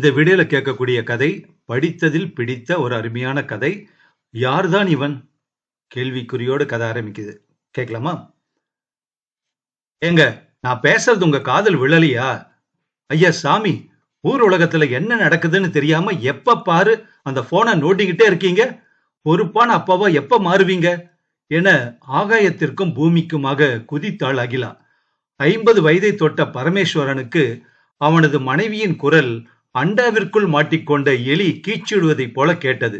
இந்த வீடியோல கேட்கக்கூடிய கதை படித்ததில் பிடித்த ஒரு அருமையான கதை யார்தான் இவன்? கேள்விக்குறியோடு கதை ஆரம்பிக்குது. கேட்கலாமா? ஏங்க நான் பேசுறது உங்க காதல் விழலையா? ஐயா சாமி ஊர் உலகத்துல என்ன நடக்குதுன்னு தெரியாம எப்ப பாரு அந்த போனை நோட்டிக்கிட்டே இருக்கீங்க? பொறுப்பான அப்பாவா எப்ப மாறுவீங்க? என ஆகாயத்திற்கும் பூமிக்குமாக குதித்தாள் அகிலா. ஐம்பது வயதை தொட்ட பரமேஸ்வரனுக்கு அவனது மனைவியின் குரல் அண்டாவிற்குள் மாட்டிக்கொண்ட எலி கீச்சிடுவதைப் போல கேட்டது.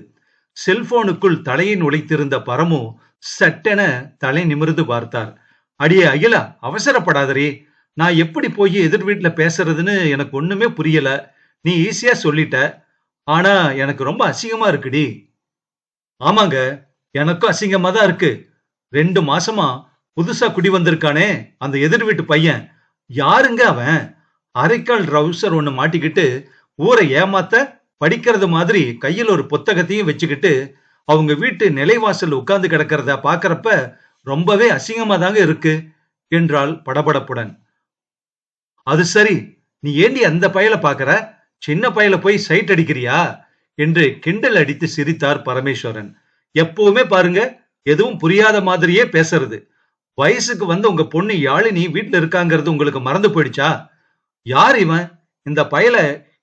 செல்போனுக்குள் தலையை நுழைத்திருந்த பரமு சட்டென தலை நிமிர்ந்து பார்த்தார். அடியே அகிலா அவசரப்படாதரே நான் எப்படி போய் எதிர் வீட்டுல பேசுறதுன்னு எனக்கு ஒண்ணுமே புரியல. நீ ஈஸியா சொல்லிட்ட. ஆனா எனக்கு ரொம்ப அசிங்கமா இருக்குடி. ஆமாங்க எனக்கும் அசிங்கமா தான் இருக்கு. ரெண்டு மாசமா புதுசா குடி வந்திருக்கானே அந்த எதிர் வீட்டு பையன். யாருங்க அவன்? அரைக்கால் ட்ரௌசர் ஒன்று மாட்டிக்கிட்டு ஊரை ஏமாத்த படிக்கிறது மாதிரி கையில் ஒரு புத்தகத்தையும் வச்சுக்கிட்டு அவங்க வீட்டு நிலைவாசல் உட்கார்ந்து கிடக்கிறத பாக்குறப்ப ரொம்பவே அசிங்கமா தாங்க இருக்கு என்றாள் படபடப்புடன். அது சரி நீ ஏண்டி அந்த பயல பாக்குற சின்ன பயல போய் சைட் அடிக்கிறியா? என்று கிண்டல் அடித்து சிரித்தார் பரமேஸ்வரன். எப்பவுமே பாருங்க எதுவும் புரியாத மாதிரியே பேசுறது. வயசுக்கு வந்து உங்க பொண்ணு யாழினி வீட்டுல இருக்காங்கிறது உங்களுக்கு மறந்து போயிடுச்சா? யார் இவன்? இந்த பயல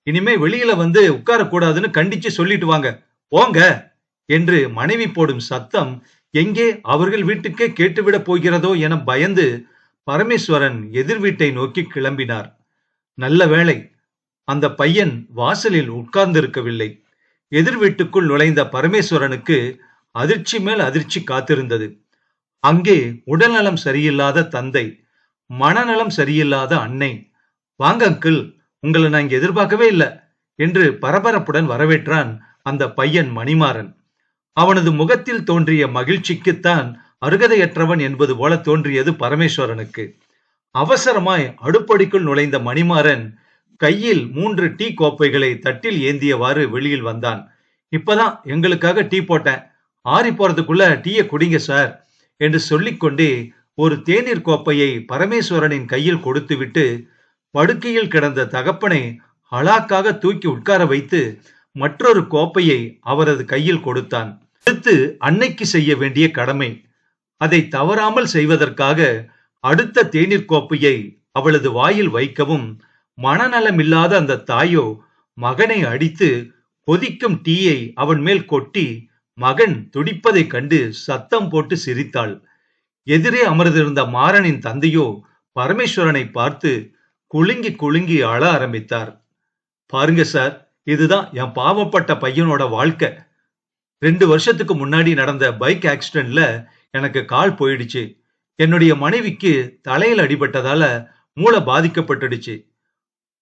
இனிமே வெளியில வந்து உட்காரக்கூடாதுன்னு கண்டிச்சு சொல்லிட்டு வாங்க. போங்க என்று மனைவி போடும் சத்தம் எங்கே அவர்கள் வீட்டுக்கே கேட்டுவிட போகிறதோ என பயந்து பரமேஸ்வரன் எதிர் வீட்டை நோக்கி கிளம்பினார். நல்ல வேளை அந்த பையன் வாசலில் உட்கார்ந்திருக்கவில்லை. எதிர் வீட்டுக்குள் நுழைந்த பரமேஸ்வரனுக்கு அதிர்ச்சி மேல் அதிர்ச்சி காத்திருந்தது. அங்கே உடல்நலம் சரியில்லாத தந்தை மனநலம் சரியில்லாத அன்னை வாங்க அங்கிள் உங்களை நான் இங்க எதிர்பார்க்கவே இல்லை என்று பரபரப்புடன் வரவேற்றான் அந்த பையன் மணிமாறன். அவனது முகத்தில் தோன்றிய மகிழ்ச்சிக்குத்தான் அருகதையற்றவன் என்பது போல தோன்றியது பரமேஸ்வரனுக்கு. அவசரமாய் அடுப்படிக்குள் நுழைந்த மணிமாறன் கையில் மூன்று டீ கோப்பைகளை தட்டில் ஏந்தியவாறு வெளியில் வந்தான். இப்பதான் எங்களுக்காக டீ போட்டேன். ஆறி போறதுக்குள்ள டீயை குடிங்க சார் என்று சொல்லிக்கொண்டே ஒரு தேநீர் கோப்பையை பரமேஸ்வரனின் கையில் கொடுத்துவிட்டு படுக்கையில் கிடந்த தகப்பனை ஹலாக்காக தூக்கி உட்கார வைத்து மற்றொரு கோப்பையை அவரது கையில் கொடுத்தான். அடுத்து அன்னைக்கு செய்ய வேண்டிய கடமை. அதை தவறாமல் செய்வதற்காக அடுத்த தேநீர் கோப்பையை அவளது வாயில் வைக்கவும் மனநலமில்லாத அந்த தாயோ மகனை அடித்து கொதிக்கும் டீயை அவன் மேல் கொட்டி மகன் துடிப்பதைக் கண்டு சத்தம் போட்டு சிரித்தாள். எதிரே அமர்ந்திருந்த மாறனின் தந்தையோ பரமேஸ்வரனை பார்த்து குலுங்கி குலுங்கி அழ ஆரம்பித்தார். பாருங்க சார் இதுதான் என் பாவப்பட்ட பையனோட வாழ்க்கை. ரெண்டு வருஷத்துக்கு முன்னாடி நடந்த பைக் ஆக்சிடென்ட்ல எனக்கு கால் போயிடுச்சு. என்னுடைய மனைவிக்கு தலையில் அடிபட்டதால மூளை பாதிக்கப்பட்டுடுச்சு.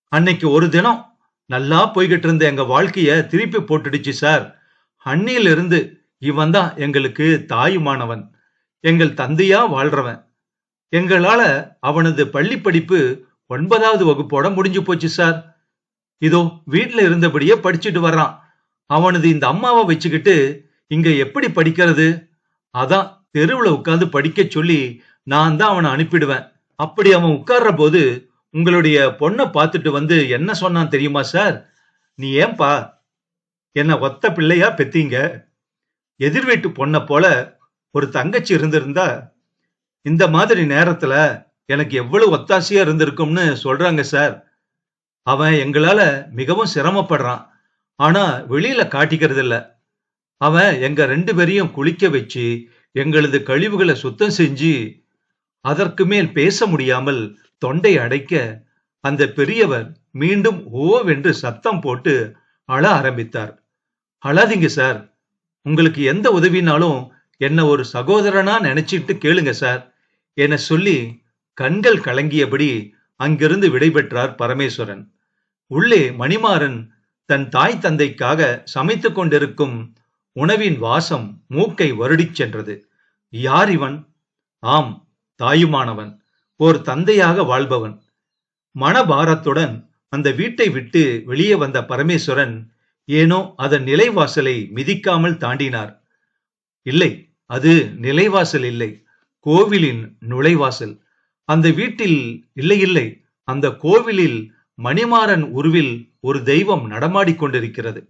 அன்னைக்கு ஒரு தினம் நல்லா போய்கிட்டு இருந்த எங்க வாழ்க்கைய திருப்பி போட்டுடுச்சு சார். அன்னியிலிருந்து இவன் தான் எங்களுக்கு தாயுமானவன். எங்கள் தந்தையா வாழ்றவன். எங்களால அவனது பள்ளி படிப்பு ஒன்பதாவது வகுப்போட முடிஞ்சு போச்சு சார் இதோ வீட்டுல இருந்தபடியே படிச்சுட்டு வர்றான். அவனது இந்த அம்மாவை வச்சுக்கிட்டு இங்க எப்படி படிக்கிறது? அதான் தெருவுல உட்காந்து படிக்க சொல்லி நான் தான் அவனை அனுப்பிடுவேன். அப்படி அவன் உட்கார்ற போது உங்களுடைய பொண்ணை பார்த்துட்டு வந்து என்ன சொன்னான் தெரியுமா சார் நீ ஏன்பா என்ன ஒத்த பிள்ளையா பெத்தீங்க? எதிர் வீட்டு பொண்ணை போல ஒரு தங்கச்சி இருந்திருந்தா இந்த மாதிரி நேரத்துல எனக்கு எவ்வளவு ஒத்தாசையா இருந்திருக்கும்னு சொல்றாங்க சார். அவன் எங்களால மிகவும் சிரமப்படுறான். ஆனா வெளியில காட்டிக்கிறது இல்ல. அவன் எங்க ரெண்டு பேரையும் குளிக்க வச்சு எங்களது கழிவுகளை சுத்தம் செஞ்சு அதற்கு மேல் பேச முடியாமல் தொண்டை அடைக்க அந்த பெரியவர் மீண்டும் ஓவென்று சத்தம் போட்டு அழ ஆரம்பித்தார். அழாதீங்க சார். உங்களுக்கு எந்த உதவினாலும் என்ன ஒரு சகோதரனா நினைச்சிட்டு கேளுங்க சார். என சொல்லி கண்கள் கலங்கியபடி அங்கிருந்து விடைபெற்றார் பரமேஸ்வரன். உள்ளே மணிமாறன் தன் தாய் தந்தைக்காக சமைத்துக் கொண்டிருக்கும் உணவின் வாசம் மூக்கை வருடிச் சென்றது. யார் இவன்? ஆம் தாயுமானவன் ஓர் தந்தையாக வாழ்பவன். மனபாரத்துடன் அந்த வீட்டை விட்டு வெளியே வந்த பரமேஸ்வரன் ஏனோ அதன் நிலைவாசலை மிதிக்காமல் தாண்டினார். இல்லை அது நிலைவாசல் இல்லை கோவிலின் நுழைவாசல். அந்த வீட்டில் இல்லை இல்லை. அந்த கோவிலில் மணிமாறன் உருவில் ஒரு தெய்வம் நடமாடிக் கொண்டிருக்கிறது.